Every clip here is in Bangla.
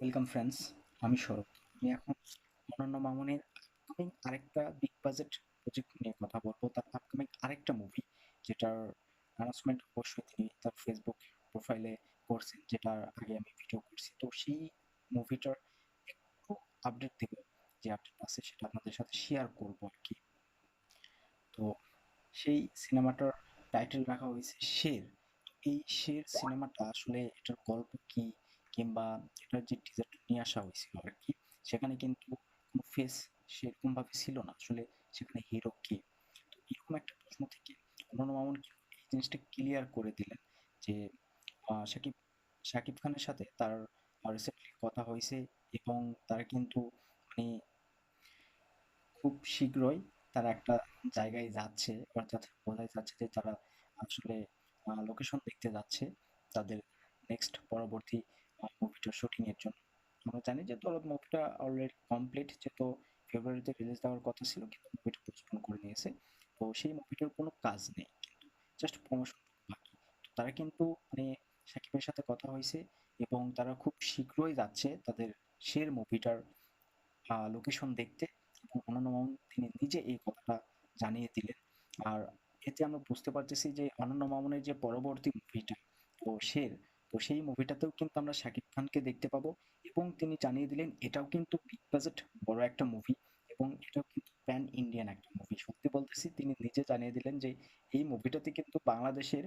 ওয়েলকাম ফ্রেন্ডস আমি সৌরভ। আমি এখন অনন্য মামুনের আপকামিং আরেকটা বিগ বাজেট প্রজেক্ট নিয়ে কথা বলব। তার আপকামিং আরেকটা মুভি যেটার অ্যানাউন্সমেন্ট অবশ্যই তিনি তার ফেসবুক প্রোফাইলে করছেন, যেটার আগে আমি ভিডিও করছি। তো সেই মুভিটার একটু আপডেট দেব, যে আপডেট আছে সেটা আপনাদের সাথে শেয়ার করব আর কি। তো সেই সিনেমাটার টাইটেল রাখা হয়েছে শের। এই শের সিনেমাটা আসলে এটার গল্প কি? কিংবা এটার যে টিজারটা নিয়ে আসা হয়েছিল আর কি সেখানে কিন্তু কোনো ফেস সেরকম ভাবে ছিল না। আসলে সেখানে হিরো কে? তো এরকম একটা প্রশ্ন থেকে অনন্য মামুন এই জিনিসটা ক্লিয়ার করে দিলেন যে আহ, শাকিব শাকিব খানের সাথে তার রিসেন্টলি কথা হয়েছে এবং তারা কিন্তু মানে খুব শীঘ্রই তারা একটা জায়গায় যাচ্ছে অর্থাৎ বোঝাই যাচ্ছে যে তারা আসলে লোকেশন দেখতে যাচ্ছে তাদের নেক্সট পরবর্তী মুভিটার শুটিং এর জন্য। আমরা জানি যে দরদ মুভিটা অলরেডি কমপ্লিট যেহেতু ফেব্রুয়ারিতে রিলিজ দেওয়ার কথা ছিল, কিন্তু মুভিটা পোস্টপোন করে নিয়েছে। তো সেই মুভিটার কোনো কাজ নেই, কিন্তু জাস্ট প্রমোশন বাকি। তারা কিন্তু মানে সাকিবের সাথে কথা হয়েছে এবং তারা খুব শীঘ্রই যাচ্ছে তাদের শের মুভিটার লোকেশন দেখতে এবং অনন্য তিনি নিজে এই কথাটা জানিয়ে দিলেন। আর এতে আমরা বুঝতে পারতেছি যে অনন্য মামুনের যে পরবর্তী মুভিটা তো শের তো সেই মুভিটাতেও কিন্তু আমরা শাকিব খানকে দেখতে পাবো এবং তিনি জানিয়ে দিলেন, এটাও কিন্তু বিগ বাজেট বড় একটা মুভি এবং এটাও কিন্তু প্যান ইন্ডিয়ান একটা মুভি সত্যি বলতেছি, তিনি নিজে জানিয়ে দিলেন যে এই মুভিটাতে কিন্তু বাংলাদেশের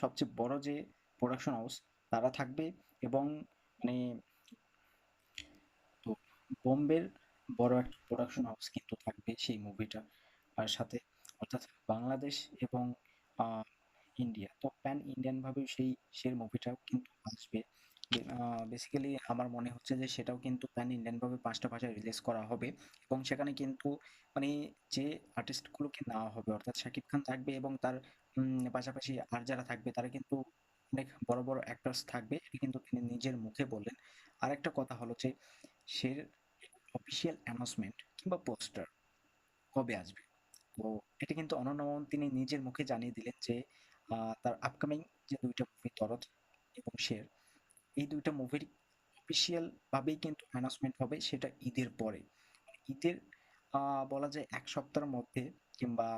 সবচেয়ে বড় যে প্রোডাকশন হাউস তারা থাকবে এবং মানে তো বোম্বের বড় একটা প্রোডাকশন হাউস কিন্তু থাকবে সেই মুভিটা আর সাথে অর্থাৎ বাংলাদেশ এবং ইন্ডিয়া তো প্যান ইন্ডিয়ান ভাবে সেই সেই মুভিটাও কিন্তু আসবে। বেসিক্যালি আমার মনে হচ্ছে যে সেটাও কিন্তু প্যান ইন্ডিয়ান ভাবে পাঁচটা ভাষায় রিলিজ করা হবে এবং সেখানে কিন্তু মানে যে আর্টিস্টগুলোকে নেওয়া হবে, অর্থাৎ শাকিব খান থাকবে এবং তার পাশাপাশি আর যারা থাকবে তারা কিন্তু অনেক বড় বড় অ্যাক্টরস থাকবে, এটা কিন্তু তিনি নিজের মুখে বললেন। আর একটা কথা হলো যে সে অফিসিয়াল অ্যানাউন্সমেন্ট কিংবা পোস্টার কবে আসবে? তো এটা কিন্তু অনন্য তিনি নিজের মুখে জানিয়ে দিলেন যে তার আপকামিং যে দুইটা মুভি তরত এবং শের, এই দুইটা মুভির অফিসিয়াল ভাবেই কিন্তু অ্যানাউন্সমেন্ট হবে সেটা ঈদের পরে। ঈদের বলা যায় এক সপ্তাহের মধ্যে কিংবা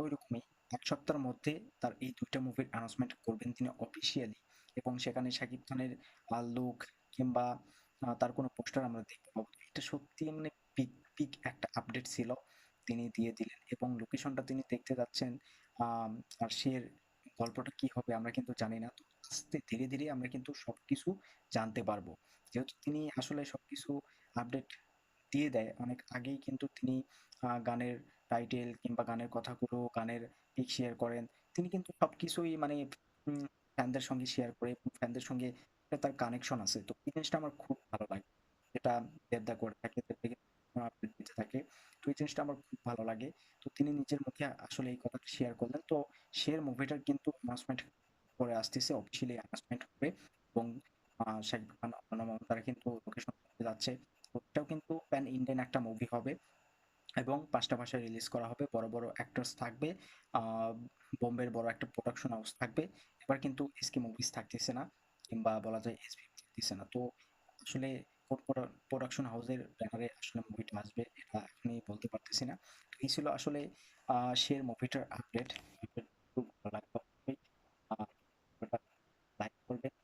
ওই রকমই এক সপ্তাহের মধ্যে তার এই দুইটা মুভির অ্যানাউন্সমেন্ট করবেন তিনি অফিসিয়ালি এবং সেখানে শাকিব খানের লুক কিংবা তার কোনো পোস্টার আমরা দেখতে পাবো এটা সত্যি মানে পিক পিক একটা আপডেট ছিল। তিনি দিয়ে দিলেন এবং লোকেশনটা তিনি দেখতে যাচ্ছেন আর সে গল্পটা কি হবে আমরা কিন্তু জানি না। আস্তে ধীরে ধীরে আমরা কিন্তু সবকিছু জানতে পারব। যেহেতু তিনি আসলে সবকিছু আপডেট দিয়ে দেয়, অনেক আগেই কিন্তু তিনি গানের টাইটেল কিংবা গানের কথাগুলো গানের পিক শেয়ার করেন। তিনি কিন্তু সবকিছুই মানে ফ্যানদের সঙ্গে শেয়ার করে ফ্যানদের সঙ্গে তার কানেকশন আছে। তো এই জিনিসটা আমার খুব ভালো লাগে। যেটা দেবদা করে থাকে দিতে থাকে। তো এই জিনিসটা আমার খুব ভালো লাগে। তো তিনি নিজের মুখে আসলে এই কথাটা শেয়ার করলেন। তো শের মুভিটার কিন্তু অ্যানাউন্সমেন্ট আসতেছে অফিসিয়ালি অ্যানাউন্সমেন্ট হবে এবং খান কিন্তু লোকেশন যাচ্ছে। তো এটাও কিন্তু প্যান ইন্ডিয়ান একটা মুভি হবে। এবং পাঁচটা ভাষায় রিলিজ করা হবে। বড় বড় অ্যাক্টরস থাকবে। বোম্বের বড় একটা প্রোডাকশন হাউস থাকবে। এবার কিন্তু এসকে মুভিজ থাকতেছে না। কিংবা বলা যায় থাকতেছে না। তো আসলে কোন প্রোডাকশন হাউসের ব্যানারে আসলে মুভিটা আসবে, এটা এখনই বলতে পারতেছি না। এই ছিল আসলে শের মুভিটার আপডেট খুব ভালো লাগবে লাইক করবেন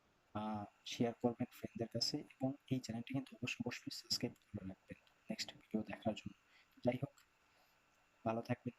শেয়ার করবেন ফ্রেন্ডদের কাছে এবং এই চ্যানেলটি কিন্তু অবশ্যই অবশ্যই সাবস্ক্রাইব করে রাখবেন। নেক্সট ভিডিও দেখার জন্য। যাই হোক, ভালো থাকবেন।